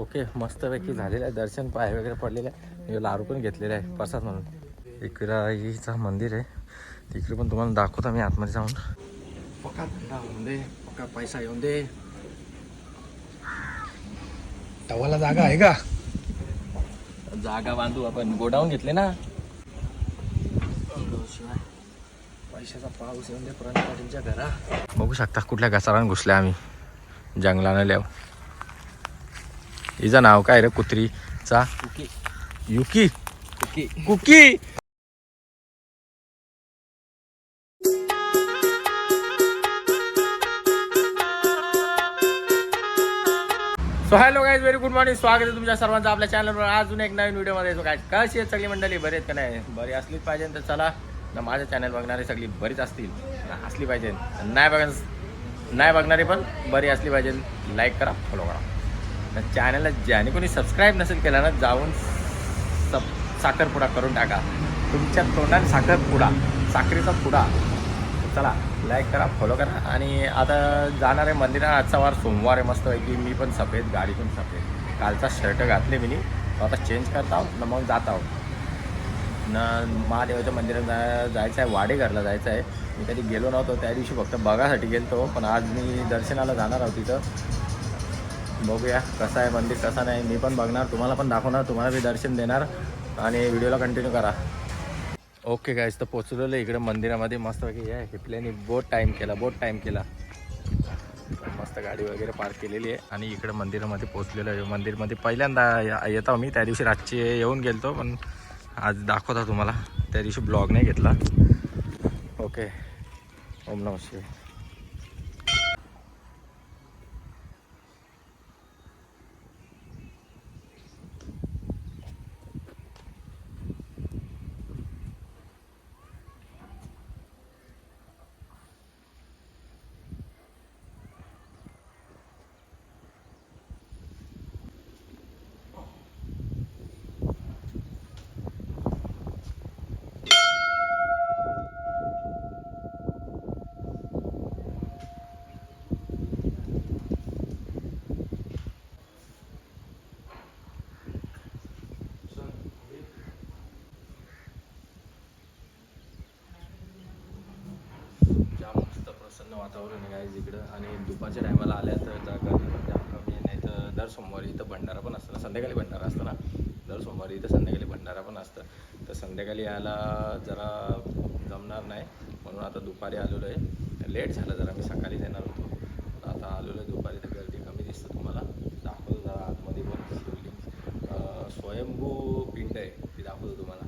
Okay मस्तपैकी झालेलं आहे. दर्शन पाय वगैरे पडलेलं आहे. मी लाडू पण घेतलेला आहे. प्रसाद म्हणून. इकडं मंदिर आहे. तिकडे पण तुम्हाला दाखवतो मी आतमध्ये जाऊन. पक्का धंदा होऊन दे पक्का पैसा येऊन दे. तवाला जागा आहे का? जागा बांधू आपण. गोडाऊन घेतले ना? शिवाय पैशाचा पाऊस येऊन दे प्रणपाटींच्या घरा. बघू शकता कुठल्या घसारान घुसल्या आम्ही. जंगलानं ल्याव हिचं नाव काय रे? कुत्रीचा? Yuki? Cookie. So hello guys very good morning स्वागत आहे तुमच्या सर्वांचं आपल्या चॅनलवर अजून एक नवीन व्हिडिओमध्ये येतो काय कशी आहेत सगळी मंडळी? बरी आहेत का नाही? बरी असलीच पाहिजे तर चला. ना माझं चॅनल बघणारे सगळी बरीच असतील. ना असली पाहिजे. नाही बघ नाही बघणारी पण बरी असली पाहिजे. लाईक करा फॉलो करा. तर चॅनलला ज्याने कोणी सबस्क्राईब नसेल केला ना जाऊन सब साखरपुडा करून टाका. तुमच्या तोंडाने साखरपुडा साखरेचा पुडा. चला लाईक करा फॉलो करा. आणि आता जाणार आहे मंदिरात आजचा वार सोमवार आहे मस्त की मी पण सफेद गाडी पण सफेद. कालचा शर्ट घातले मी. आता चेंज करत आहोत ना मग जात आहोत. ना महादेवाच्या मंदिरात जा जायचं आहे वाडेघरला जायचं आहे. मी कधी गेलो नव्हतो त्या दिवशी फक्त बघासाठी गेलो पण आज मी दर्शनाला जाणार आहोत तिथं. बघूया कसं आहे मंदिर कसा नाही. मी पण बघणार तुम्हाला पण दाखवणार तुम्हाला बी दर्शन देणार. आणि व्हिडिओला कंटिन्यू करा. ओके गायस तर पोचलेलं इकडे मंदिरामध्ये. मस्त पैकी आहे. हिपल्याने बोट टाईम केला बोट टाईम केला. मस्त गाडी वगैरे पार्क केलेली आहे. आणि इकडे मंदिरामध्ये पोचलेलं आहे. मंदिरमध्ये पहिल्यांदा या- येतो मी त्या दिवशी रातची येऊन गेलतो पण आज दाखवता तुम्हाला. त्या दिवशी ब्लॉग नाही घेतला. ओके ओम नमः शिवाय जाम मस्त प्रसन्न वातावरण आहे गाईज इकडं. आणि दुपारच्या टायमाला आल्या तर जागा कमी नाही तर दर सोमवारी इथं भंडारा पण असतं ना. संध्याकाळी भंडारा असतं ना. दर सोमवारी इथं संध्याकाळी भंडारा पण असतं. तर संध्याकाळी यायला जरा जमणार नाही. म्हणून आता दुपारी आलेलो आहे लेट झालं जरा. मी सकाळीच येणार होतो. आता आलेलो आहे दुपारी. तर गर्दी कमी दिसतं तुम्हाला. दाखवतो जरा आतमध्ये पण. शिवलिंग स्वयंभू पिंड आहे. ती दाखवतो तुम्हाला.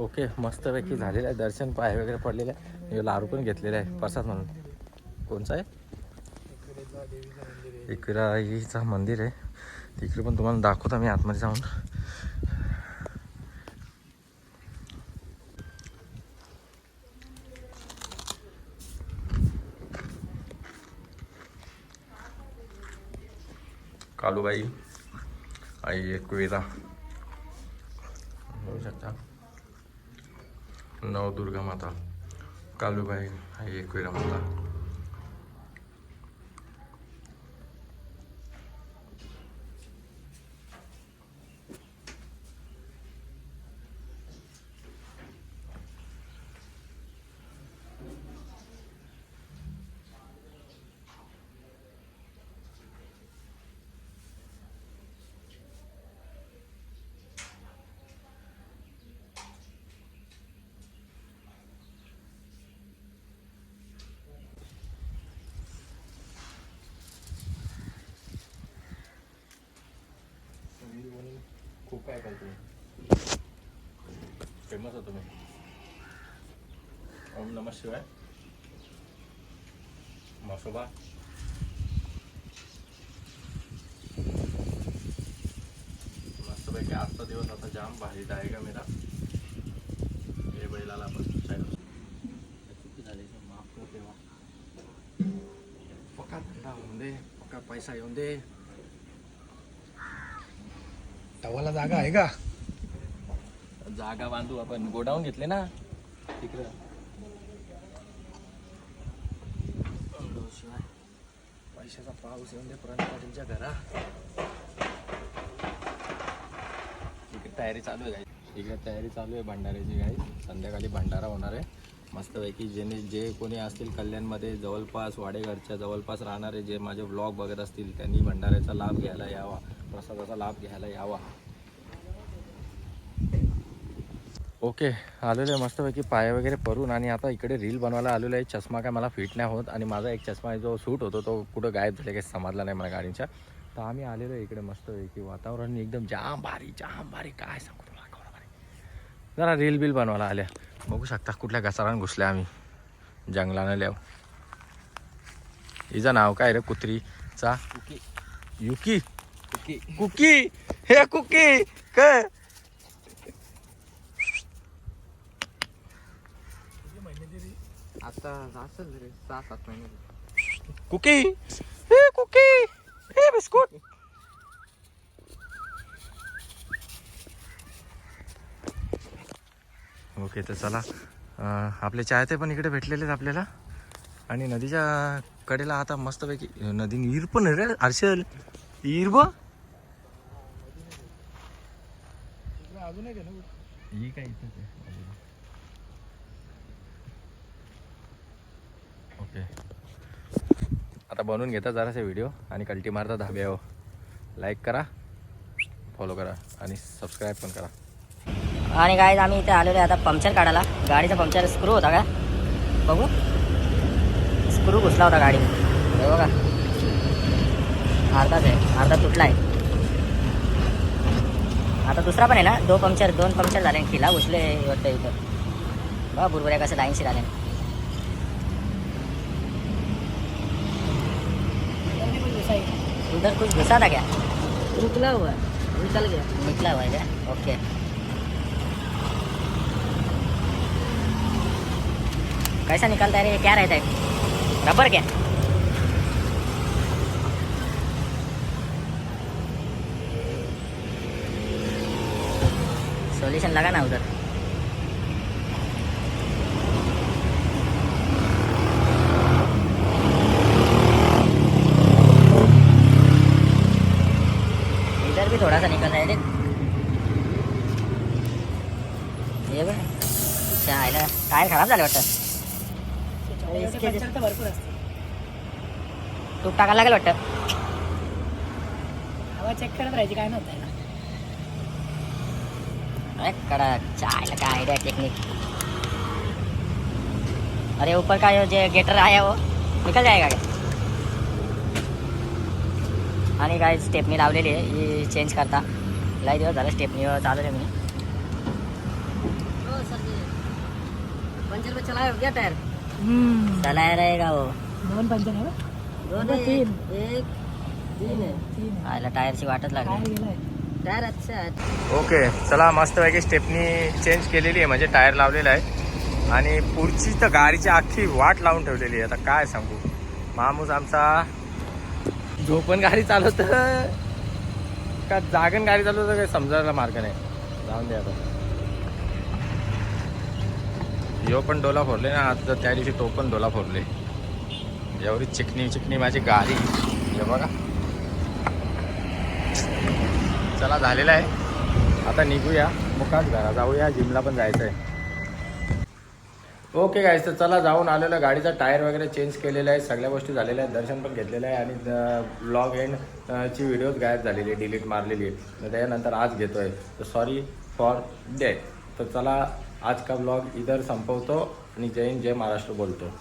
ओके मस्तपैकी झालेलं आहे. दर्शन पाय वगैरे पडलेलं आहे. मी लाडू पण घेतलेला आहे. प्रसाद म्हणून. कोणचा आहे? इकडं मंदिर आहे. तिकडे पण तुम्हाला दाखवतो मी आतमध्ये जाऊन. कालूबाई आई एकविरा बघू शकता नवदुर्गा माता कालूबाई आई एकविरा माता काय करतो? फेमस होतो मी ओम नमः शिवाय. मसोबा मस्तपैकी आजचा दिवस आता जाम भारी जाएगा मेरा. हे बैलाला आपण चुकी झाली तर माफ कर तेव्हा पक्का धंदा होऊन दे पक्का पैसा येऊन दे. टवाला जागा आहे का? जागा बांधू आपण गोडाऊन घेतले ना? तिकडं. शिवाय पैशाचा पाऊस येऊन दे प्रणय पाटीलच्या घरा. इकडे तयारी चालू आहे गाई इकडे तयारी चालू आहे भंडाऱ्याची गाई संध्याकाळी भंडारा होणार आहे. मस्तपैकी ज्याने जे कोणी असतील कल्याणमध्ये जवळपास वाडेघरच्या जवळपास राहणारे जे माझे ब्लॉग बघत असतील त्यांनी भंडाऱ्याचा लाभ घ्यायला यावा. प्रसादाचा लाभ घ्यायला यावा ओके आलेलो आहे मस्तपैकी. पाय वगैरे परून आणि आता इकडे रील बनवायला आलेलो आहे. चष्मा काय मला फिट नाही होत आणि माझा एक चष्मा जो सूट होतो तो कुठं गायब झाले काही समजला नाही मला गाडीच्या. तर आम्ही आलेलो आहे इकडे मस्तपैकी. वातावरण एकदम जाम भारी जाम भारी. काय सांगू तुम्हाला जरा रील बिल बनवायला आल्या बघू शकता कुठल्या घसारान घुसल्या आम्ही. जंगलानं ल्याव हिचं नाव काय रे कुत्रीचा? युकी? कुकी. हे कुकी. काय? आता असेल रे सहा सात महिने. कुकी? हे कुकी. हे बिस्कुट. ओके तर चला. आपले चाहते पण इकडे भेटलेले आहेत आपल्याला. आणि नदीच्या कडेला आता मस्तपैकी नदी विहीर पण रे हर्षल. विहीर ब अजून आहे ना ही काय इथेच आहे? ओके. आता बनवून घेता जरासे व्हिडिओ आणि कल्टी मारता धाब्यावर. लाईक करा फॉलो करा आणि सबस्क्राईब पण करा. आणि काय आम्ही इथे आलेलो आहे आता पंक्चर काढायला. गाडीचा पंक्चर स्क्रू होता का? बघू. स्क्रू घुसला होता गाडी हे बघा. अर्धाच आहे. अर्धा तुटला आहे आता दुसरा पण आहे ना दो पंक्चर दोन पंक्चर झाले खिला घुसले वाटतं इथं बघा बुरबुऱ्या कसं लाईनशी झाले उधर कुछ घुसा था क्या? रुकला हुआ निकल गया. निकला हुआ है क्या? ओके. कैसा निकलता है रे? क्या रहता है? रबर क्या? सॉल्यूशन लगा ना उधर इधर भी थोड़ा सा निकल रहा है ये बघ टायर खराब झाले वाटतं। भरपूर असते. तूप टाकायला लागेल वाटतं। हवा चेक करत राहायची काय नव्हतं कडक चायला काय आइडिया टेक्निक। अरे ऊपर का जो जे गेटर आया वो निकल जाएगा क्या? आणि काय स्टेपनी लावलेली आहे ही चेंज करता. लय दिवस झालं स्टेपनी चालू आहे मी. पंचर पे चलाया गया टायर चलाया रहेगा वो. दोन पंचर? दोन तीन. एक तीन आहे तीन आयला टायरची वाटच लागली. ओके चला मस्तपैकी स्टेपनी चेंज केलेली आहे म्हणजे टायर लावलेला आहे. आणि पुढची तर गाडीची अख्खी वाट लावून ठेवलेली आहे. आता काय सांगू? मामूस आमचा जो पण गाडी चालवत का जागन गाडी चालवतं काही समजायला मार्ग नाही. जाऊन दे आता. यो पण डोला फोडले ना आता त्या दिवशी तो पण डोला फोडले. एवढी चिकनी चिकनी माझी गाडी. हे बघा. चला झालेला आहे. आता निघूया. मुकाच घरा जाऊया. जिमला पण जायचं आहे ओके गाईज तर चला जाऊन आलेलं आहे. गाडीचा टायर वगैरे चेंज केलेला आहे. सगळ्या गोष्टी झालेल्या आहेत. दर्शन पण घेतलेलं आहे. आणि ब्लॉग एंड ची व्हिडिओज गायब झालेली आहे. डिलीट मारलेली आहे. तर त्यानंतर आज घेतो आहे तर सॉरी फॉर डे तर चला आज का ब्लॉग इधर संपवतो आणि जय हिंद जय महाराष्ट्र बोलतो.